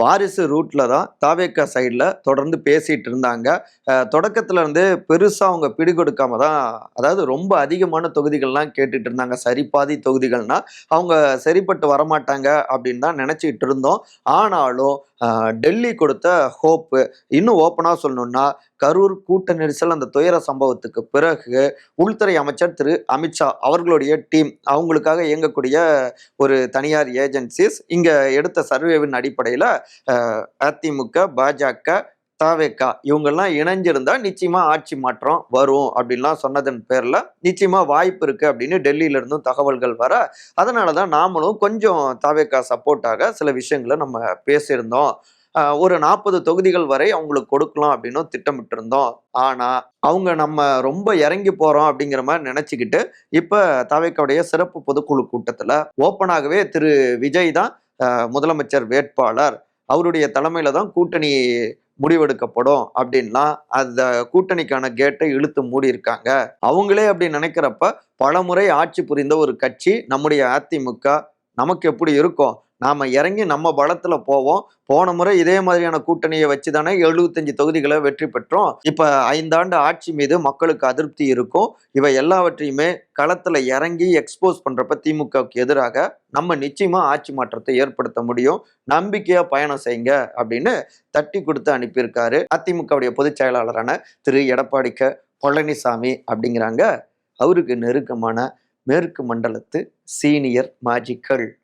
வாரிசு ரூட்ல தான் தாவேக்கா சைடில் தொடர்ந்து பேசிகிட்டு இருந்தாங்க. அஹ் தொடக்கத்துல இருந்து பெருசாக அவங்க பிடி கொடுக்காம தான் அதாவது ரொம்ப அதிகமான தொகுதிகள்லாம் கேட்டுட்டு இருந்தாங்க. சரிபாதி தொகுதிகள்னா அவங்க சரிப்பட்டு வரமாட்டாங்க அப்படின்னு தான் நினச்சிக்கிட்டு இருந்தோம். ஆனாலும் டெல்லி கொடுத்த ஹோப்பு இன்னும் ஓப்பனாக சொல்லணுன்னா கரூர் கூட்ட நெரிசல் அந்த துயர சம்பவத்துக்கு பிறகு உள்துறை அமைச்சர் திரு அமித்ஷா அவர்களுடைய டீம் அவங்களுக்காக இயங்கக்கூடிய ஒரு தனியார் ஏஜென்சிஸ் இங்கே எடுத்த சர்வேவின் அடிப்படையில் அதிமுக பாஜக தாவேக்கா இவங்கெல்லாம் இணைஞ்சிருந்தா நிச்சயமா ஆட்சி மாற்றம் வரும் அப்படின்லாம் சொன்னதன் பேர்ல நிச்சயமா வாய்ப்பு இருக்கு அப்படின்னு டெல்லியில இருந்தும் தகவல்கள் வர அதனாலதான் நாமளும் கொஞ்சம் தாவேக்கா சப்போர்ட்டாக சில விஷயங்களை நம்ம பேசியிருந்தோம். ஒரு நாற்பது தொகுதிகள் வரை அவங்களுக்கு கொடுக்கலாம் அப்படின்னு திட்டமிட்டு இருந்தோம் ஆனா அவங்க நம்ம ரொம்ப இறங்கி போறோம் அப்படிங்கிற மாதிரி நினைச்சுக்கிட்டு இப்ப தாவேக்காவுடைய சிறப்பு பொதுக்குழு கூட்டத்துல ஓப்பனாகவே திரு விஜய் தான் முதலமைச்சர் வேட்பாளர். அவருடைய தலைமையில தான் கூட்டணி முடிவெடுக்கப்படும் அப்படின்லாம் அந்த கூட்டணிக்கான கேட்டை இழுத்து மூடி இருக்காங்க அவங்களே அப்படி நினைக்கிறப்ப பலமுறை ஆட்சி புரிந்த ஒரு கட்சி நம்முடைய அதிமுக நமக்கு எப்படி இருக்கும்? நாம் இறங்கி நம்ம பலத்தில் போவோம். போன முறை இதே மாதிரியான கூட்டணியை வச்சு தானே எழுபத்தஞ்சு தொகுதிகளை வெற்றி பெற்றோம். இப்போ ஐந்தாண்டு ஆட்சி மீது மக்களுக்கு அதிருப்தி இருக்கும். இவை எல்லாவற்றையுமே களத்தில் இறங்கி எக்ஸ்போஸ் பண்ணுறப்ப திமுகவுக்கு எதிராக நம்ம நிச்சயமாக ஆட்சி மாற்றத்தை ஏற்படுத்த முடியும். நம்பிக்கையாக பயணம் செய்யுங்க அப்படின்னு தட்டி கொடுத்து அனுப்பியிருக்காரு அதிமுகவுடைய பொதுச் செயலாளரான திரு. எடப்பாடி க. பழனிசாமி அப்படிங்கிறாங்க. அவருக்கு நெருக்கமான மேற்கு மண்டலத்து சீனியர் மாஜிக்கள்.